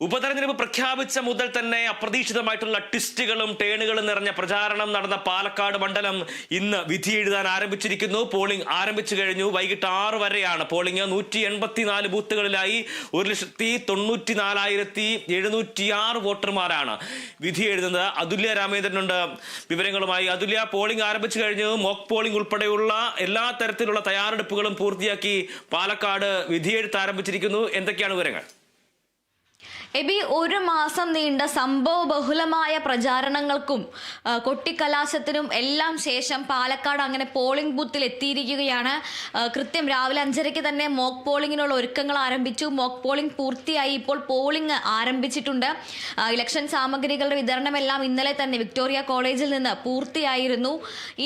ഉപതെരഞ്ഞെടുപ്പ് പ്രഖ്യാപിച്ച മുതൽ തന്നെ അപ്രതീക്ഷിതമായിട്ടുള്ള ട്വിസ്റ്റുകളും ടേണുകളും നിറഞ്ഞ പ്രചാരണം നടന്ന പാലക്കാട് മണ്ഡലം ഇന്ന് വിധി എഴുതാൻ ആരംഭിച്ചിരിക്കുന്നു. പോളിംഗ് ആരംഭിച്ചു കഴിഞ്ഞു. വൈകിട്ട് ആറ് വരെയാണ് പോളിംഗ്. നൂറ്റി എൺപത്തിനാല് ബൂത്തുകളിലായി ഒരു ലക്ഷത്തി തൊണ്ണൂറ്റി നാലായിരത്തി എഴുന്നൂറ്റി ആറ് വോട്ടർമാരാണ് വിധി എഴുതുന്നത്. അതുല്യ രാമേന്ദ്രനുണ്ട് വിവരങ്ങളുമായി. അതുല്യ പോളിംഗ് ആരംഭിച്ചു കഴിഞ്ഞു. മോക്ക് പോളിംഗ് ഉൾപ്പെടെയുള്ള എല്ലാ തരത്തിലുള്ള തയ്യാറെടുപ്പുകളും പൂർത്തിയാക്കി പാലക്കാട് വിധിയെഴുത്ത് ആരംഭിച്ചിരിക്കുന്നു. എന്തൊക്കെയാണ് വിവരങ്ങൾ? എബി ഒരു മാസം നീണ്ട സംഭവ ബഹുലമായ പ്രചാരണങ്ങൾക്കും കൊട്ടിക്കലാശത്തിനും എല്ലാം ശേഷം പാലക്കാട് അങ്ങനെ പോളിംഗ് ബൂത്തിൽ എത്തിയിരിക്കുകയാണ്. കൃത്യം രാവിലെ അഞ്ചരയ്ക്ക് തന്നെ മോക്ക് പോളിങ്ങിനുള്ള ഒരുക്കങ്ങൾ ആരംഭിച്ചു. മോക്ക് പോളിംഗ് പൂർത്തിയായി. ഇപ്പോൾ പോളിംഗ് ആരംഭിച്ചിട്ടുണ്ട്. ഇലക്ഷൻ സാമഗ്രികളുടെ വിതരണമെല്ലാം ഇന്നലെ തന്നെ വിക്ടോറിയ കോളേജിൽ നിന്ന് പൂർത്തിയായിരുന്നു.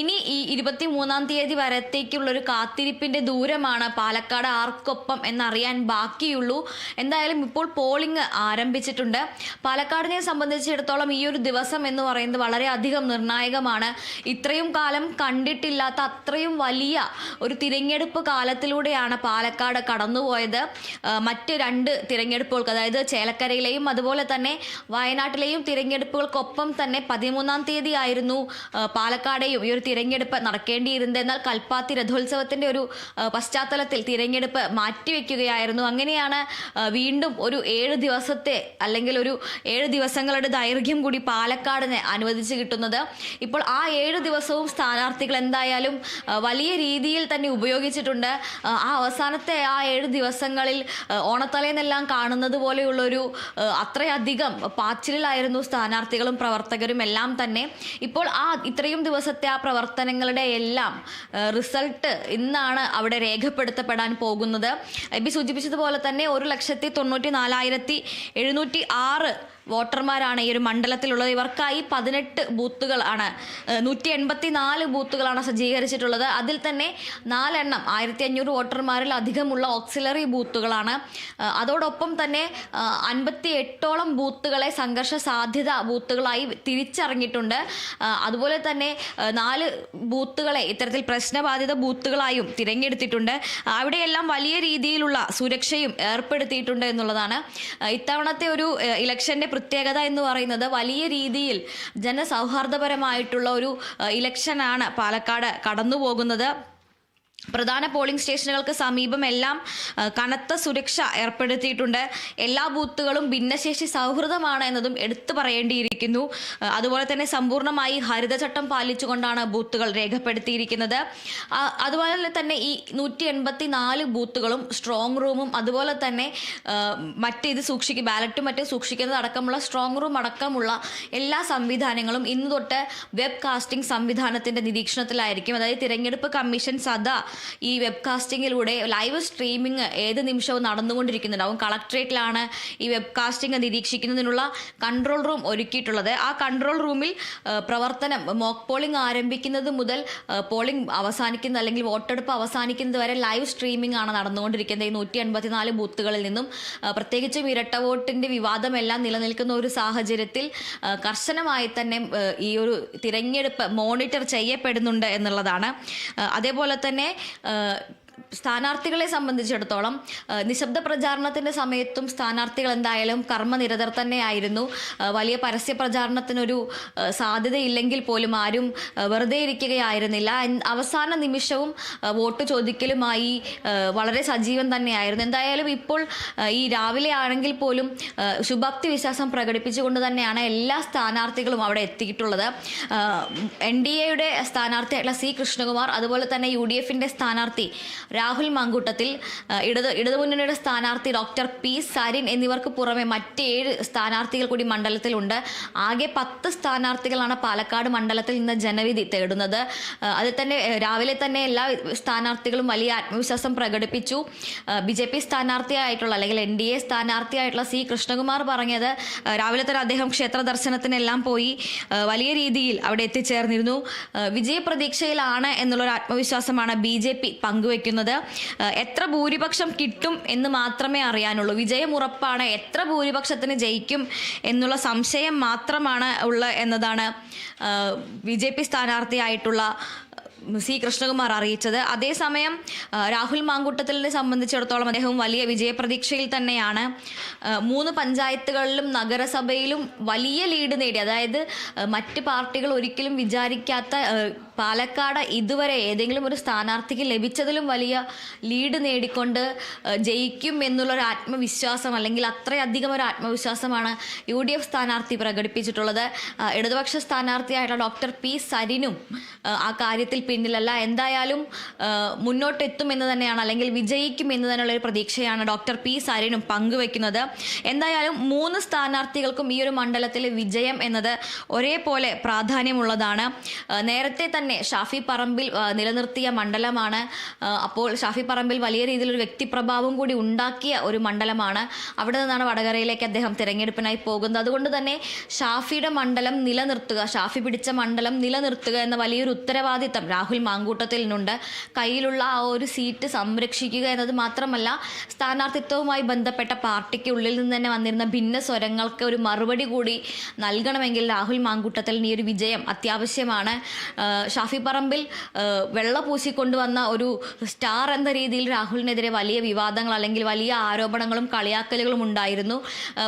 ഇനി ഈ ഇരുപത്തി മൂന്നാം തീയതി വരത്തേക്കുള്ള ഒരു കാത്തിരിപ്പിന്റെ ദൂരമാണ് പാലക്കാട് ആർക്കൊപ്പം എന്നറിയാൻ ബാക്കിയുള്ളൂ. എന്തായാലും ഇപ്പോൾ പോളിംഗ് ആരംഭിച്ചിട്ടുണ്ട്. പാലക്കാടിനെ സംബന്ധിച്ചിടത്തോളം ഈ ഒരു ദിവസം എന്ന് പറയുന്നത് വളരെയധികം നിർണായകമാണ്. ഇത്രയും കാലം കണ്ടിട്ടില്ലാത്ത അത്രയും വലിയ ഒരു തിരഞ്ഞെടുപ്പ് കാലത്തിലൂടെയാണ് പാലക്കാട് കടന്നുപോയത്. മറ്റ് രണ്ട് തിരഞ്ഞെടുപ്പുകൾക്ക് അതായത് ചേലക്കരയിലെയും അതുപോലെ തന്നെ വയനാട്ടിലെയും തിരഞ്ഞെടുപ്പുകൾക്കൊപ്പം തന്നെ പതിമൂന്നാം തീയതി ആയിരുന്നു പാലക്കാടെയും ഈ ഒരു തിരഞ്ഞെടുപ്പ് നടക്കേണ്ടിയിരുന്നത്. എന്നാൽ കൽപ്പാത്തി രഥോത്സവത്തിന്റെ ഒരു പശ്ചാത്തലത്തിൽ തിരഞ്ഞെടുപ്പ് മാറ്റിവെക്കുകയായിരുന്നു. അങ്ങനെയാണ് വീണ്ടും ഒരു ഏഴ് ദിവസത്തെ അല്ലെങ്കിൽ ഒരു ഏഴ് ദിവസങ്ങളുടെ ദൈർഘ്യം കൂടി പാലക്കാടിനെ അനുവദിച്ച് കിട്ടുന്നത്. ഇപ്പോൾ ആ ഏഴ് ദിവസവും സ്ഥാനാർത്ഥികൾ എന്തായാലും വലിയ രീതിയിൽ തന്നെ ഉപയോഗിച്ചിട്ടുണ്ട്. ആ, അവസാനത്തെ ആ ഏഴ് ദിവസങ്ങളിൽ ഓണത്തലേന്നെല്ലാം കാണുന്നത് പോലെയുള്ളൊരു അത്രയധികം പാച്ചിലായിരുന്നു സ്ഥാനാർത്ഥികളും പ്രവർത്തകരും എല്ലാം തന്നെ. ഇപ്പോൾ ആ ഇത്രയും ദിവസത്തെ ആ പ്രവർത്തനങ്ങളുടെ എല്ലാം റിസൾട്ട് ഇന്നാണ് അവിടെ രേഖപ്പെടുത്തപ്പെടാൻ പോകുന്നത്. എബി സൂചിപ്പിച്ചതുപോലെ തന്നെ ഒരു ലക്ഷത്തി തൊണ്ണൂറ്റി നാലായിരത്തി എഴുന്നൂറ്റി ആറ് വോട്ടർമാരാണ് ഈ ഒരു മണ്ഡലത്തിലുള്ളത്. ഇവർക്കായി പതിനെട്ട് ബൂത്തുകളാണ് നൂറ്റി എൺപത്തി നാല് ബൂത്തുകളാണ് സജ്ജീകരിച്ചിട്ടുള്ളത്. അതിൽ തന്നെ നാലെണ്ണം ആയിരത്തി അഞ്ഞൂറ് വോട്ടർമാരിൽ അധികമുള്ള ഓക്സിലറി ബൂത്തുകളാണ്. അതോടൊപ്പം തന്നെ അൻപത്തി എട്ടോളം ബൂത്തുകളെ സംഘർഷ സാധ്യത ബൂത്തുകളായി തിരിച്ചറിഞ്ഞിട്ടുണ്ട്. അതുപോലെ തന്നെ നാല് ബൂത്തുകളെ ഇത്തരത്തിൽ പ്രശ്നബാധിത ബൂത്തുകളായും തിരഞ്ഞെടുത്തിട്ടുണ്ട്. അവിടെയെല്ലാം വലിയ രീതിയിലുള്ള സുരക്ഷയും ഏർപ്പെടുത്തിയിട്ടുണ്ട് എന്നുള്ളതാണ്. ഇത്തവണത്തെ ഒരു ഇലക്ഷന്റെ പ്രത്യേകത എന്ന് പറയുന്നത് വലിയ രീതിയിൽ ജനസൗഹാർദ്ദപരമായിട്ടുള്ള ഒരു ഇലക്ഷനാണ് പാലക്കാട് കടന്നു പോകുന്നത് പ്രധാന പോളിംഗ് സ്റ്റേഷനുകൾക്ക് സമീപം എല്ലാം കനത്ത സുരക്ഷ ഏർപ്പെടുത്തിയിട്ടുണ്ട്. എല്ലാ ബൂത്തുകളും ഭിന്നശേഷി സൗഹൃദമാണ് എന്നതും എടുത്തു പറയേണ്ടിയിരിക്കുന്നു. അതുപോലെ തന്നെ സമ്പൂർണമായി ഹരിതചട്ടം പാലിച്ചുകൊണ്ടാണ് ബൂത്തുകൾ രേഖപ്പെടുത്തിയിരിക്കുന്നത്. അതുപോലെ തന്നെ ഈ നൂറ്റി എൺപത്തി നാല് ബൂത്തുകളും സ്ട്രോങ് റൂമും അതുപോലെ തന്നെ മറ്റ് ഇത് സൂക്ഷിക്കും ബാലറ്റും മറ്റും സൂക്ഷിക്കുന്നത് അടക്കമുള്ള സ്ട്രോങ് റൂം അടക്കമുള്ള എല്ലാ സംവിധാനങ്ങളും ഇന്ന് തൊട്ട് വെബ് കാസ്റ്റിംഗ് സംവിധാനത്തിന്റെ നിരീക്ഷണത്തിലായിരിക്കും. അതായത് തിരഞ്ഞെടുപ്പ് കമ്മീഷൻ സദാ ഈ വെബ്കാസ്റ്റിങ്ങിലൂടെ ലൈവ് സ്ട്രീമിംഗ് ഏത് നിമിഷവും നടന്നുകൊണ്ടിരിക്കുന്നുണ്ടാവും. കളക്ട്രേറ്റിലാണ് ഈ വെബ്കാസ്റ്റിംഗ് നിരീക്ഷിക്കുന്നതിനുള്ള കൺട്രോൾ റൂം ഒരുക്കിയിട്ടുള്ളത്. ആ കൺട്രോൾ റൂമിൽ പ്രവർത്തനം മോക്ക് പോളിംഗ് ആരംഭിക്കുന്നത് മുതൽ പോളിംഗ് അവസാനിക്കുന്ന അല്ലെങ്കിൽ വോട്ടെടുപ്പ് അവസാനിക്കുന്നത് വരെ ലൈവ് സ്ട്രീമിംഗ് ആണ് നടന്നുകൊണ്ടിരിക്കുന്നത്. ഈ നൂറ്റി എൺപത്തിനാല് ബൂത്തുകളിൽ നിന്നും പ്രത്യേകിച്ചും ഇരട്ട വോട്ടിന്റെ വിവാദമെല്ലാം നിലനിൽക്കുന്ന ഒരു സാഹചര്യത്തിൽ കർശനമായി തന്നെ ഈ ഒരു തിരഞ്ഞെടുപ്പ് മോണിറ്റർ ചെയ്യപ്പെടുന്നുണ്ട് എന്നുള്ളതാണ്. അതേപോലെ തന്നെ ആ, സ്ഥാനാർത്ഥികളെ സംബന്ധിച്ചിടത്തോളം നിശബ്ദ പ്രചാരണത്തിന്റെ സമയത്തും സ്ഥാനാർത്ഥികൾ എന്തായാലും കർമ്മനിരതർ തന്നെയായിരുന്നു. വലിയ പരസ്യ പ്രചാരണത്തിനൊരു സാധ്യതയില്ലെങ്കിൽ പോലും ആരും വെറുതെ ഇരിക്കുകയായിരുന്നില്ല. അവസാന നിമിഷവും വോട്ട് ചോദിക്കലുമായി വളരെ സജീവം തന്നെയായിരുന്നു. എന്തായാലും ഇപ്പോൾ ഈ രാവിലെ ആണെങ്കിൽ പോലും ശുഭാപ്തി വിശ്വാസം പ്രകടിപ്പിച്ചുകൊണ്ട് തന്നെയാണ് എല്ലാ സ്ഥാനാർത്ഥികളും അവിടെ എത്തിയിട്ടുള്ളത്. എൻ ഡി എയുടെ സ്ഥാനാർത്ഥിയായിട്ടുള്ള സി കൃഷ്ണകുമാർ അതുപോലെ തന്നെ യു ഡി എഫിന്റെ സ്ഥാനാർത്ഥി രാഹുൽ മാങ്കൂട്ടത്തിൽ ഇടത് ഇടതുമുന്നണിയുടെ സ്ഥാനാർത്ഥി ഡോക്ടർ പി സരിൻ എന്നിവർക്ക് പുറമെ മറ്റേഴ് സ്ഥാനാർത്ഥികൾ കൂടി മണ്ഡലത്തിലുണ്ട്. ആകെ പത്ത് സ്ഥാനാർത്ഥികളാണ് പാലക്കാട് മണ്ഡലത്തിൽ നിന്ന് ജനവിധി തേടുന്നത്. അതിൽ തന്നെ രാവിലെ തന്നെ എല്ലാ സ്ഥാനാർത്ഥികളും വലിയ ആത്മവിശ്വാസം പ്രകടിപ്പിച്ചു. ബി ജെ പി സ്ഥാനാർത്ഥിയായിട്ടുള്ള അല്ലെങ്കിൽ എൻ ഡി എ സ്ഥാനാർത്ഥിയായിട്ടുള്ള സി കൃഷ്ണകുമാർ പറഞ്ഞത് രാവിലെ തന്നെ അദ്ദേഹം ക്ഷേത്ര ദർശനത്തിനെല്ലാം പോയി വലിയ രീതിയിൽ അവിടെ എത്തിച്ചേർന്നിരുന്നു. വിജയപ്രതീക്ഷയിലാണ് എന്നുള്ളൊരു ആത്മവിശ്വാസമാണ് ബി ജെ പി പങ്കുവെക്കുന്നത്. ആ, എത്ര ഭൂരിപക്ഷം കിട്ടും എന്ന് മാത്രമേ അറിയാനുള്ളൂ. വിജയം ഉറപ്പാണ്. എത്ര ഭൂരിപക്ഷത്തിന് ജയിക്കും എന്നുള്ള സംശയം മാത്രമാണ് ഉള്ള എന്നതാണ് ബി ജെ പി സ്ഥാനാർത്ഥിയായിട്ടുള്ള സി കൃഷ്ണകുമാർ അറിയിച്ചത്. അതേസമയം രാഹുൽ മാങ്കൂട്ടത്തിലിനെ സംബന്ധിച്ചിടത്തോളം അദ്ദേഹം വലിയ വിജയപ്രതീക്ഷയിൽ തന്നെയാണ്. മൂന്ന് പഞ്ചായത്തുകളിലും നഗരസഭയിലും വലിയ ലീഡ് നേടി. അതായത് മറ്റ് പാർട്ടികൾ ഒരിക്കലും വിചാരിക്കാത്ത പാലക്കാട് ഇതുവരെ ഏതെങ്കിലും ഒരു സ്ഥാനാർത്ഥിക്ക് ലഭിച്ചതിലും വലിയ ലീഡ് നേടിക്കൊണ്ട് ജയിക്കും എന്നുള്ളൊരു ആത്മവിശ്വാസം അല്ലെങ്കിൽ അത്രയധികം ഒരു ആത്മവിശ്വാസമാണ് യു ഡി എഫ് സ്ഥാനാർത്ഥി പ്രകടിപ്പിച്ചിട്ടുള്ളത്. ഇടതുപക്ഷ സ്ഥാനാർത്ഥിയായിട്ടുള്ള ഡോക്ടർ പി സരിനും ആ, കാര്യത്തിൽ പിന്നിലല്ല. എന്തായാലും മുന്നോട്ടെത്തും എന്ന് തന്നെയാണ് അല്ലെങ്കിൽ വിജയിക്കും എന്ന് തന്നെയുള്ള ഒരു പ്രതീക്ഷയാണ് ഡോക്ടർ പി സരനും പങ്കുവെക്കുന്നത്. എന്തായാലും മൂന്ന് സ്ഥാനാർത്ഥികൾക്കും ഈ ഒരു മണ്ഡലത്തിലെ വിജയം എന്നത് ഒരേപോലെ പ്രാധാന്യമുള്ളതാണ്. നേരത്തെ തന്നെ ഷാഫി പറമ്പിൽ നിലനിർത്തിയ മണ്ഡലമാണ്. അപ്പോൾ ഷാഫി പറമ്പിൽ വലിയ രീതിയിലൊരു വ്യക്തിപ്രഭാവം കൂടി ഉണ്ടാക്കിയ ഒരു മണ്ഡലമാണ്. അവിടെ നിന്നാണ് വടകരയിലേക്ക് അദ്ദേഹം തിരഞ്ഞെടുപ്പിനായി പോകുന്നത്. അതുകൊണ്ട് തന്നെ ഷാഫിയുടെ മണ്ഡലം നിലനിർത്തുക ഷാഫി പിടിച്ച മണ്ഡലം നിലനിർത്തുക എന്ന വലിയൊരു ഉത്തരവാദിത്തം. രാഹുൽ മാങ്കൂട്ടത്തിൽ നിന്നുണ്ട്. കയ്യിലുള്ള ആ ഒരു സീറ്റ് സംരക്ഷിക്കുക എന്നത് മാത്രമല്ല സ്ഥാനാർത്ഥിത്വവുമായി ബന്ധപ്പെട്ട പാർട്ടിക്ക് ഉള്ളിൽ നിന്ന് തന്നെ വന്നിരുന്ന ഭിന്ന സ്വരങ്ങൾക്ക് ഒരു മറുപടി കൂടി നൽകണമെങ്കിൽ രാഹുൽ മാങ്കൂട്ടത്തിൽ ഈ ഒരു വിജയം അത്യാവശ്യമാണ്. ഷാഫി പറമ്പിൽ വെള്ള പൂശിക്കൊണ്ടുവന്ന ഒരു സ്റ്റാർ എന്ന രീതിയിൽ രാഹുലിനെതിരെ വലിയ വിവാദങ്ങൾ അല്ലെങ്കിൽ വലിയ ആരോപണങ്ങളും കളിയാക്കലുകളും ഉണ്ടായിരുന്നു.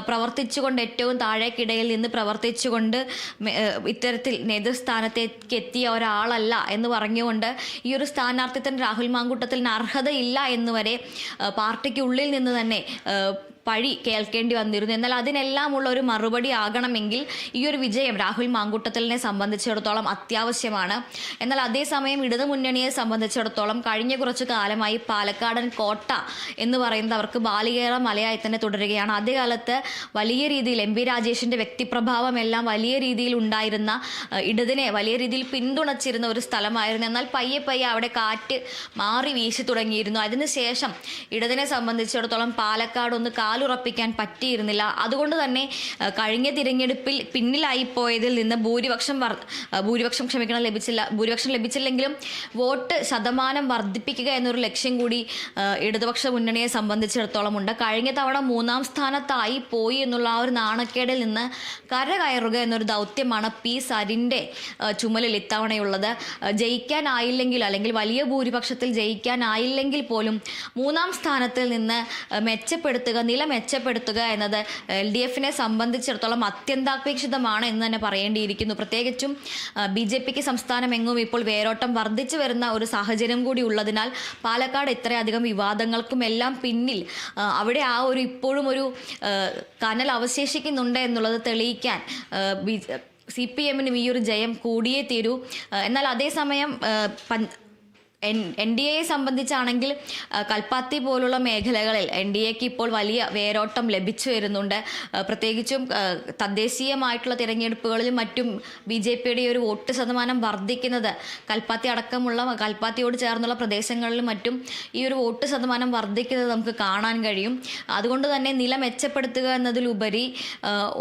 പ്രവർത്തിച്ചുകൊണ്ട് ഏറ്റവും താഴേക്കിടയിൽ നിന്ന് പ്രവർത്തിച്ചുകൊണ്ട് ഇത്തരത്തിൽ നേതൃസ്ഥാനത്തേക്ക് എത്തിയ ഒരാളല്ല എന്ന് പറഞ്ഞുകൊണ്ട് ഈ ഒരു സ്ഥാനാർത്ഥിത്വം രാഹുൽ മാങ്കൂട്ടത്തിന് അർഹതയില്ല എന്ന് പാർട്ടിക്കുള്ളിൽ നിന്ന് തന്നെ പഴി കേൾക്കേണ്ടി വന്നിരുന്നു. എന്നാൽ അതിനെല്ലാം ഉള്ള ഒരു മറുപടി ആകണമെങ്കിൽ ഈ ഒരു വിജയം രാഹുൽ മാങ്കൂട്ടത്തലിനെ സംബന്ധിച്ചിടത്തോളം അത്യാവശ്യമാണ്. എന്നാൽ അതേസമയം ഇടതുമുന്നണിയെ സംബന്ധിച്ചിടത്തോളം കഴിഞ്ഞ കുറച്ച് കാലമായി പാലക്കാടൻ കോട്ട എന്ന് പറയുന്നത് അവർക്ക് ബാലികേറ മലയായി തന്നെ തുടരുകയാണ്. ആദ്യകാലത്ത് വലിയ രീതിയിൽ എം പി രാജേഷിന്റെ വ്യക്തിപ്രഭാവം എല്ലാം വലിയ രീതിയിൽ ഉണ്ടായിരുന്ന ഇടതിനെ വലിയ രീതിയിൽ പിന്തുണച്ചിരുന്ന ഒരു സ്ഥലമായിരുന്നു. എന്നാൽ പയ്യെ പയ്യെ അവിടെ കാറ്റ് മാറി വീശി തുടങ്ങിയിരുന്നു. അതിനുശേഷം ഇടതിനെ സംബന്ധിച്ചിടത്തോളം പാലക്കാട് ഒന്ന് കാലുറപ്പിക്കാൻ പറ്റിയിരുന്നില്ല. അതുകൊണ്ട് തന്നെ കഴിഞ്ഞ തിരഞ്ഞെടുപ്പിൽ പിന്നിലായി പോയതിൽ നിന്ന് ഭൂരിപക്ഷം ഭൂരിപക്ഷം ക്ഷമിക്കണം ലഭിച്ചില്ല ഭൂരിപക്ഷം ലഭിച്ചില്ലെങ്കിലും വോട്ട് ശതമാനം വർദ്ധിപ്പിക്കുക എന്നൊരു ലക്ഷ്യം കൂടി ഇടതുപക്ഷ മുന്നണിയെ സംബന്ധിച്ചിടത്തോളം ഉണ്ട്. കഴിഞ്ഞ തവണ മൂന്നാം സ്ഥാനത്തായി പോയി എന്നുള്ള ആ ഒരു നാണക്കേടിൽ നിന്ന് കരകയറുക എന്നൊരു ദൗത്യമാണ് പി സരിന്റെ ചുമലിൽ ഇത്തവണയുള്ളത്. ജയിക്കാനായില്ലെങ്കിൽ അല്ലെങ്കിൽ വലിയ ഭൂരിപക്ഷത്തിൽ ജയിക്കാനായില്ലെങ്കിൽ പോലും മൂന്നാം സ്ഥാനത്തിൽ നിന്ന് മെച്ചപ്പെടുത്തുക നില മെച്ചപ്പെടുത്തുക എന്നത് എൽ ഡി എഫിനെ സംബന്ധിച്ചിടത്തോളം അത്യന്താപേക്ഷിതമാണ് എന്ന് തന്നെ പറയേണ്ടിയിരിക്കുന്നു. പ്രത്യേകിച്ചും ബി ജെ പിക്ക് സംസ്ഥാനമെങ്ങും ഇപ്പോൾ വേരോട്ടം വർദ്ധിച്ചു വരുന്ന ഒരു സാഹചര്യം കൂടി ഉള്ളതിനാൽ പാലക്കാട് ഇത്രയധികം വിവാദങ്ങൾക്കും എല്ലാം പിന്നിൽ അവിടെ ആ ഒരു ഇപ്പോഴും ഒരു കനൽ അവശേഷിക്കുന്നുണ്ട് എന്നുള്ളത് തെളിയിക്കാൻ സി പി എമ്മിനും ഈ ഒരു ജയം കൂടിയേ തീരൂ. എന്നാൽ അതേസമയം എൻ ഡി എയെ സംബന്ധിച്ചാണെങ്കിൽ കൽപ്പാത്തി പോലുള്ള മേഖലകളിൽ എൻ ഡി എക്ക് ഇപ്പോൾ വലിയ വേരോട്ടം ലഭിച്ചു വരുന്നുണ്ട്. പ്രത്യേകിച്ചും തദ്ദേശീയമായിട്ടുള്ള തിരഞ്ഞെടുപ്പുകളിലും മറ്റും ബി ജെ പിയുടെ ഒരു വോട്ട് ശതമാനം വർദ്ധിക്കുന്നത് കൽപ്പാത്തി അടക്കമുള്ള കൽപ്പാത്തിയോട് ചേർന്നുള്ള പ്രദേശങ്ങളിലും മറ്റും ഈ ഒരു വോട്ട് ശതമാനം വർദ്ധിക്കുന്നത് നമുക്ക് കാണാൻ കഴിയും. അതുകൊണ്ട് തന്നെ നില മെച്ചപ്പെടുത്തുക എന്നതിലുപരി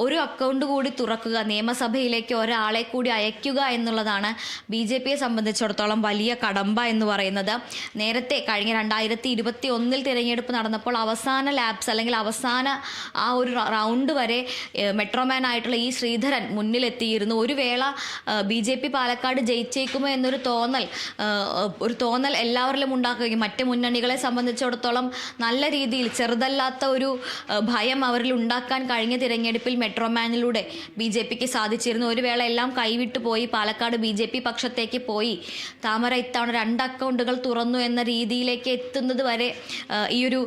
ഒരു അക്കൗണ്ട് കൂടി തുറക്കുക നിയമസഭയിലേക്ക് ഒരാളെ കൂടി അയക്കുക എന്നുള്ളതാണ് ബി ജെ പിയെ സംബന്ധിച്ചിടത്തോളം വലിയ കടമ്പ എന്ന് പറയുന്നത്. നേരത്തെ കഴിഞ്ഞ രണ്ടായിരത്തി ഇരുപത്തി ഒന്നിൽ തിരഞ്ഞെടുപ്പ് നടന്നപ്പോൾ അവസാന ലാബ്സ് അല്ലെങ്കിൽ അവസാന ആ ഒരു റൗണ്ട് വരെ മെട്രോമാൻ ആയിട്ടുള്ള ഈ ശ്രീധരൻ മുന്നിലെത്തിയിരുന്നു. ഒരു വേള ബി ജെ പി പാലക്കാട് ജയിച്ചേക്കുമോ എന്നൊരു തോന്നൽ ഒരു തോന്നൽ എല്ലാവരിലും ഉണ്ടാക്കുകയും മറ്റ് മുന്നണികളെ സംബന്ധിച്ചിടത്തോളം നല്ല രീതിയിൽ ചെറുതല്ലാത്ത ഒരു ഭയം അവരിൽ ഉണ്ടാക്കാൻ കഴിഞ്ഞ തിരഞ്ഞെടുപ്പിൽ മെട്രോമാനിലൂടെ ബി ജെ പിക്ക് സാധിച്ചിരുന്നു. ഒരു വേള എല്ലാം കൈവിട്ടു പോയി. പാലക്കാട് ബി ജെ പി പക്ഷത്തേക്ക് പോയി. താമര ഇത്തവണ രണ്ട് അക്കൗണ്ടുകൾ തുറന്നു എന്ന രീതിയിലേക്ക് എത്തുന്നത് വരെ ഈ ഒരു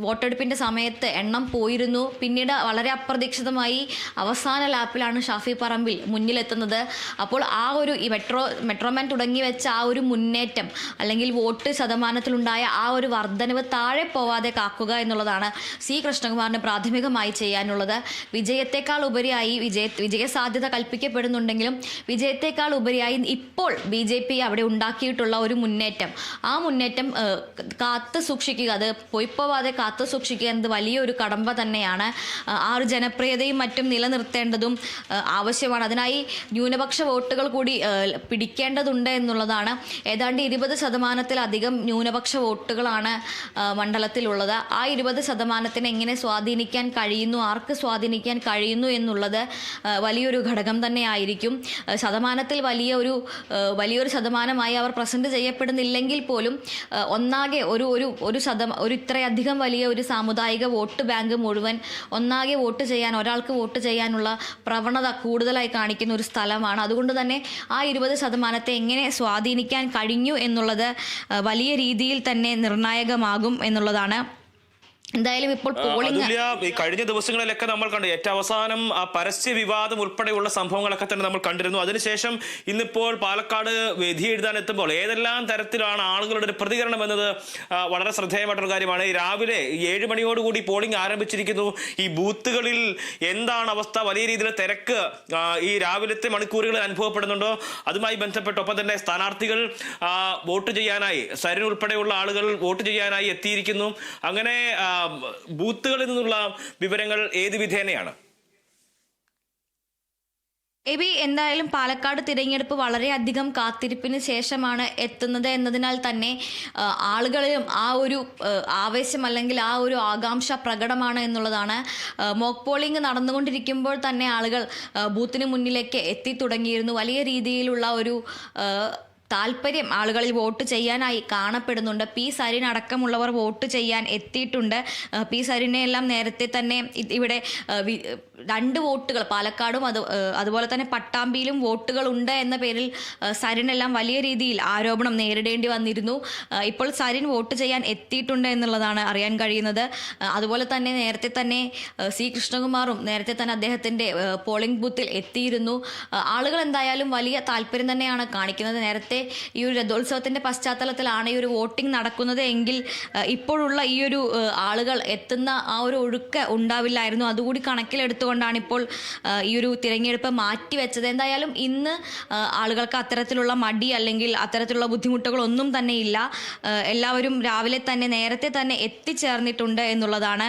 ആ, വോട്ടെടുപ്പിന്റെ സമയത്ത് എണ്ണം പോയിരുന്നു. പിന്നീട് വളരെ അപ്രതീക്ഷിതമായി അവസാന ലാപ്പിലാണ് ഷാഫി പറമ്പിൽ മുന്നിലെത്തുന്നത്. അപ്പോൾ ആ ഒരു ഈ മെട്രോ മെട്രോമാൻ തുടങ്ങി വെച്ച ആ ഒരു മുന്നേറ്റം അല്ലെങ്കിൽ വോട്ട് ശതമാനത്തിലുണ്ടായ ആ ഒരു വർധനവ് താഴെ പോവാതെ കാക്കുക എന്നുള്ളതാണ് സി കൃഷ്ണകുമാറിന് പ്രാഥമികമായി ചെയ്യാനുള്ളത്. വിജയത്തെക്കാൾ ഉപരിയായി വിജയ വിജയ സാധ്യത കൽപ്പിക്കപ്പെടുന്നുണ്ടെങ്കിലും വിജയത്തെക്കാൾ ഉപരിയായി ഇപ്പോൾ ബി ജെ പി അവിടെ ഉണ്ടാക്കിയിട്ടുള്ള ഒരു മുന്നേറ്റം. ആ മുന്നേറ്റം കാത്തു സൂക്ഷിക്കുക അത് പോയിപ്പോവാതെ കാത്തു സൂക്ഷിക്കുക എന്നത് വലിയൊരു കടമ്പ തന്നെയാണ്. ആ, ഒരു ജനപ്രിയതയും മറ്റും നിലനിർത്തേണ്ടതും ആവശ്യമാണ്. അതിനായി ന്യൂനപക്ഷ വോട്ടുകൾ കൂടി പിടിക്കേണ്ടതുണ്ട് എന്നുള്ളതാണ്. ഏതാണ്ട് ഇരുപത് ശതമാനത്തിലധികം ന്യൂനപക്ഷ വോട്ടുകളാണ് മണ്ഡലത്തിലുള്ളത്. ആ ഇരുപത് ശതമാനത്തിന് എങ്ങനെ സ്വാധീനിക്കാൻ കഴിയുന്നു ആർക്ക് സ്വാധീനിക്കാൻ കഴിയുന്നു എന്നുള്ളത് വലിയൊരു ഘടകം തന്നെയായിരിക്കും. ആയിരിക്കും ശതമാനത്തിൽ വലിയ ഒരു വലിയൊരു ശതമാനമായി അവർ പ്രസന്റ് ചെയ്യപ്പെടുന്നില്ലെങ്കിൽ പോലും ഒന്നാകെ ഒരു ഒരു ഒരു ശതം ഒരു ഇത്രയധികം വലിയ ഒരു സാമുദായിക വോട്ട് ബാങ്ക് മുഴുവൻ ഒന്നാകെ വോട്ട് ചെയ്യാൻ ഒരാൾക്ക് വോട്ട് ചെയ്യാനുള്ള പ്രവണത കൂടുതലായി കാണിക്കുന്ന ഒരു സ്ഥലമാണ്. അതുകൊണ്ട് തന്നെ ആ ഇരുപത് ശതമാനത്തെ എങ്ങനെ സ്വാധീനിക്കാൻ കഴിഞ്ഞു എന്നുള്ളത് വലിയ രീതിയിൽ തന്നെ നിർണായകമാകും എന്നുള്ളതാണ് എന്തായാലും ഇപ്പോൾ പോളിംഗ് ഈ കഴിഞ്ഞ ദിവസങ്ങളിലൊക്കെ നമ്മൾ കണ്ടു. ഏറ്റവും അവസാനം ആ പരസ്യ വിവാദം ഉൾപ്പെടെയുള്ള സംഭവങ്ങളൊക്കെ തന്നെ നമ്മൾ കണ്ടിരുന്നു. അതിനുശേഷം ഇന്നിപ്പോൾ പാലക്കാട് വിധി എഴുതാൻ എത്തുമ്പോൾ ഏതെല്ലാം തരത്തിലാണ് ആളുകളുടെ ഒരു പ്രതികരണം എന്നത് വളരെ ശ്രദ്ധേയമായിട്ടൊരു കാര്യമാണ്. രാവിലെ ഏഴ് മണിയോടുകൂടി പോളിംഗ് ആരംഭിച്ചിരിക്കുന്നു. ഈ ബൂത്തുകളിൽ എന്താണ് അവസ്ഥ? വലിയ രീതിയിൽ തിരക്ക് ഈ രാവിലത്തെ മണിക്കൂറുകളിൽ അനുഭവപ്പെടുന്നുണ്ടോ? അതുമായി ബന്ധപ്പെട്ട് ഒപ്പം തന്നെ സ്ഥാനാർത്ഥികൾ വോട്ട് ചെയ്യാനായി സരിൻ ഉൾപ്പെടെയുള്ള ആളുകൾ വോട്ട് ചെയ്യാനായി എത്തിയിരിക്കുന്നു. അങ്ങനെ ബൂത്തുകളിൽ നിന്നുള്ള വിവരങ്ങൾ ഏത് വിധേനയാണ്? എബി എന്തായാലും പാലക്കാട് തിരഞ്ഞെടുപ്പ് വളരെയധികം കാത്തിരിപ്പിന് ശേഷമാണ് എത്തുന്നത് എന്നതിനാൽ തന്നെ ആളുകളിലും ആ ഒരു ആവേശം അല്ലെങ്കിൽ ആ ഒരു ആകാംക്ഷ പ്രകടമാണ് എന്നുള്ളതാണ്. മോക്ക് പോളിംഗ് നടന്നുകൊണ്ടിരിക്കുമ്പോൾ തന്നെ ആളുകൾ ബൂത്തിന് മുന്നിലേക്ക് എത്തി തുടങ്ങിയിരുന്നു. വലിയ രീതിയിലുള്ള ഒരു താല്പര്യം ആളുകളിൽ വോട്ട് ചെയ്യാനായി കാണപ്പെടുന്നുണ്ട്. പി സരിൻ അടക്കമുള്ളവർ വോട്ട് ചെയ്യാൻ എത്തിയിട്ടുണ്ട്. പി സരിനെ എല്ലാം നേരത്തെ തന്നെ ഇവിടെ രണ്ട് വോട്ടുകൾ പാലക്കാടും അത് അതുപോലെ തന്നെ പട്ടാമ്പിയിലും വോട്ടുകൾ ഉണ്ട് എന്ന പേരിൽ സരിനെല്ലാം വലിയ രീതിയിൽ ആരോപണം നേരിടേണ്ടി വന്നിരുന്നു. ഇപ്പോൾ സരിൻ വോട്ട് ചെയ്യാൻ എത്തിയിട്ടുണ്ട് എന്നുള്ളതാണ് അറിയാൻ കഴിയുന്നത്. അതുപോലെ തന്നെ നേരത്തെ തന്നെ സി കൃഷ്ണകുമാറും നേരത്തെ തന്നെ അദ്ദേഹത്തിന്റെ പോളിംഗ് ബൂത്തിൽ എത്തിയിരുന്നു. ആളുകൾ എന്തായാലും വലിയ താല്പര്യം തന്നെയാണ് കാണിക്കുന്നത്. നേരത്തെ ഈ ഒരു രഥോത്സവത്തിന്റെ പശ്ചാത്തലത്തിലാണ് ഈ ഒരു വോട്ടിംഗ് നടക്കുന്നത് എങ്കിൽ ഇപ്പോഴുള്ള ഈ ഒരു ആളുകൾ എത്തുന്ന ആ ഒരു ഒഴുക്ക് ഉണ്ടാവില്ലായിരുന്നു. അതുകൂടി കണക്കിലെടുത്തുകൊണ്ടാണ് ഇപ്പോൾ ഈ ഒരു തിരഞ്ഞെടുപ്പ് മാറ്റിവെച്ചത്. എന്തായാലും ഇന്ന് ആളുകൾക്ക് അത്തരത്തിലുള്ള മടി അല്ലെങ്കിൽ അത്തരത്തിലുള്ള ബുദ്ധിമുട്ടുകളൊന്നും തന്നെ ഇല്ല. എല്ലാവരും രാവിലെ തന്നെ നേരത്തെ തന്നെ എത്തിച്ചേർന്നിട്ടുണ്ട് എന്നുള്ളതാണ്.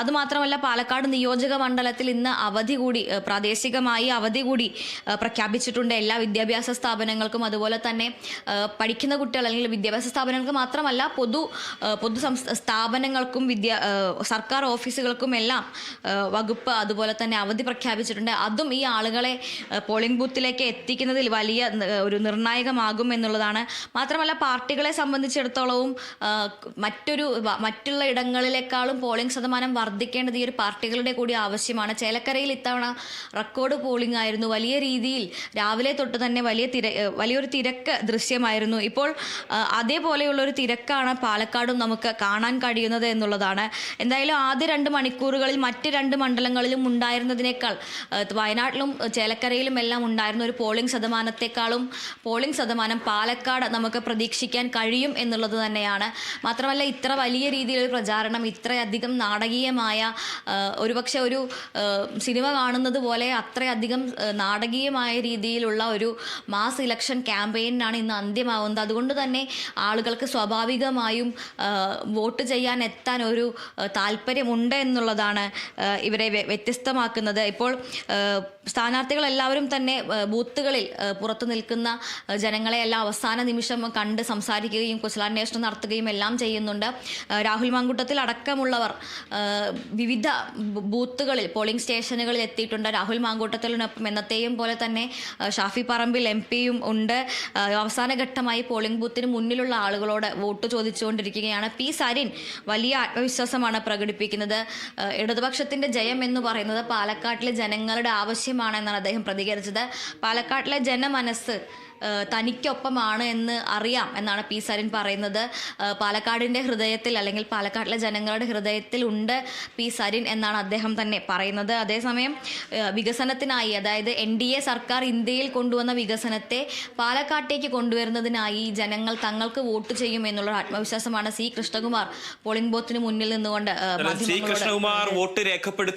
അതുമാത്രമല്ല പാലക്കാട് നിയോജക മണ്ഡലത്തിൽ ഇന്ന് അവധി കൂടി പ്രാദേശികമായി അവധി കൂടി പ്രഖ്യാപിച്ചിട്ടുണ്ട്. എല്ലാ വിദ്യാഭ്യാസ സ്ഥാപനങ്ങൾക്കും അതുപോലെ തന്നെ പഠിക്കുന്ന കുട്ടികൾ അല്ലെങ്കിൽ വിദ്യാഭ്യാസ സ്ഥാപനങ്ങൾക്ക് മാത്രമല്ല പൊതു പൊതു സ്ഥാപനങ്ങൾക്കും വിദ്യ സർക്കാർ ഓഫീസുകൾക്കും എല്ലാം വകുപ്പ് അതുപോലെ തന്നെ അവധി പ്രഖ്യാപിച്ചിട്ടുണ്ട്. അതും ഈ ആളുകളെ പോളിംഗ് ബൂത്തിലേക്ക് എത്തിക്കുന്നതിൽ വലിയ ഒരു നിർണായകമാകും എന്നുള്ളതാണ്. മാത്രമല്ല പാർട്ടികളെ സംബന്ധിച്ചിടത്തോളവും മറ്റൊരു മറ്റുള്ള ഇടങ്ങളിലേക്കാളും പോളിംഗ് ശതമാനം വർദ്ധിക്കേണ്ടത് ഈ ഒരു പാർട്ടികളുടെ കൂടി ആവശ്യമാണ്. ചേലക്കരയിൽ ഇത്തവണ റെക്കോർഡ് പോളിംഗ് ആയിരുന്നു. വലിയ രീതിയിൽ രാവിലെ തൊട്ട് തന്നെ വലിയ തിര വലിയൊരു തിരക്ക് ദൃശ്യമായിരുന്നു. ഇപ്പോൾ അതേപോലെയുള്ള ഒരു തിരക്കാണ് പാലക്കാടും നമുക്ക് കാണാൻ കഴിയുന്നത് എന്നുള്ളതാണ്. എന്തായാലും ആദ്യ രണ്ട് മണിക്കൂറുകളിൽ മറ്റ് രണ്ട് മണ്ഡലങ്ങളിലും ഉണ്ടായിരുന്നതിനേക്കാൾ വയനാട്ടിലും ചേലക്കരയിലും എല്ലാം ഉണ്ടായിരുന്ന ഒരു പോളിംഗ് ശതമാനത്തെക്കാളും പോളിംഗ് ശതമാനം പാലക്കാട് നമുക്ക് പ്രതീക്ഷിക്കാൻ കഴിയും എന്നുള്ളത് തന്നെയാണ്. മാത്രമല്ല ഇത്ര വലിയ രീതിയിലൊരു പ്രചാരണം ഇത്രയധികം നാടകീയമായ ഒരുപക്ഷെ ഒരു സിനിമ കാണുന്നത് പോലെ അത്രയധികം നാടകീയമായ രീതിയിലുള്ള ഒരു മാസ് ഇലക്ഷൻ ക്യാമ്പയിനാണ് ഇന്ന് അന്ത്യമാവുന്നത്. അതുകൊണ്ട് തന്നെ ആളുകൾക്ക് സ്വാഭാവികമായും വോട്ട് ചെയ്യാൻ എത്താൻ ഒരു താല്പര്യമുണ്ട് എന്നുള്ളതാണ് ഇവരെ വ്യ- വ്യത്യസ്തമാക്കുന്നത് ഇപ്പോൾ സ്ഥാനാർത്ഥികൾ എല്ലാവരും തന്നെ ബൂത്തുകളിൽ പുറത്തു നിൽക്കുന്ന ജനങ്ങളെ എല്ലാം അവസാന നിമിഷം കണ്ട് സംസാരിക്കുകയും കുശലാന്വേഷണം നടത്തുകയും എല്ലാം ചെയ്യുന്നുണ്ട്. രാഹുൽ മാങ്കൂട്ടത്തിൽ അടക്കമുള്ളവർ വിവിധ ബൂത്തുകളിൽ പോളിംഗ് സ്റ്റേഷനുകളിൽ എത്തിയിട്ടുണ്ട്. രാഹുൽ മാങ്കൂട്ടത്തിനൊപ്പം എന്നത്തെയും പോലെ തന്നെ ഷാഫി പറമ്പിൽ എം പിയും ഉണ്ട്. അവസാന ഘട്ടമായി പോളിംഗ് ബൂത്തിന് മുന്നിലുള്ള ആളുകളോട് വോട്ട് ചോദിച്ചുകൊണ്ടിരിക്കുകയാണ്. പി സരിൻ വലിയ ആത്മവിശ്വാസമാണ് പ്രകടിപ്പിക്കുന്നത്. ഇടതുപക്ഷത്തിന്റെ ജയം എന്ന് പറയുന്നത് പാലക്കാട്ടിലെ ജനങ്ങളുടെ ആവശ്യമാണ് എന്നാണ് അദ്ദേഹം പ്രതികരിച്ചത്. പാലക്കാട്ടിലെ ജനമനസ്സ് തനിക്കൊപ്പമാണ് എന്ന് അറിയാം എന്നാണ് പി സരിൻ പറയുന്നത്. പാലക്കാടിന്റെ പാലക്കാടിന്റെ ഹൃദയത്തിൽ അല്ലെങ്കിൽ പാലക്കാട്ടിലെ ജനങ്ങളുടെ ഹൃദയത്തിൽ ഉണ്ട് പി സരിൻ എന്നാണ് അദ്ദേഹം തന്നെ പറയുന്നത്. അതേസമയം വികസനത്തിനായി അതായത് എൻ ഡി എ സർക്കാർ ഇന്ത്യയിൽ കൊണ്ടുവന്ന വികസനത്തെ പാലക്കാട്ടേക്ക് കൊണ്ടുവരുന്നതിനായി ജനങ്ങൾ തങ്ങൾക്ക് വോട്ട് ചെയ്യും എന്നുള്ള ആത്മവിശ്വാസമാണ് സി കൃഷ്ണകുമാർ പോളിംഗ് ബൂത്തിന് മുന്നിൽ നിന്നുകൊണ്ട് സി കൃഷ്ണകുമാർ വോട്ട് രേഖപ്പെടുത്തി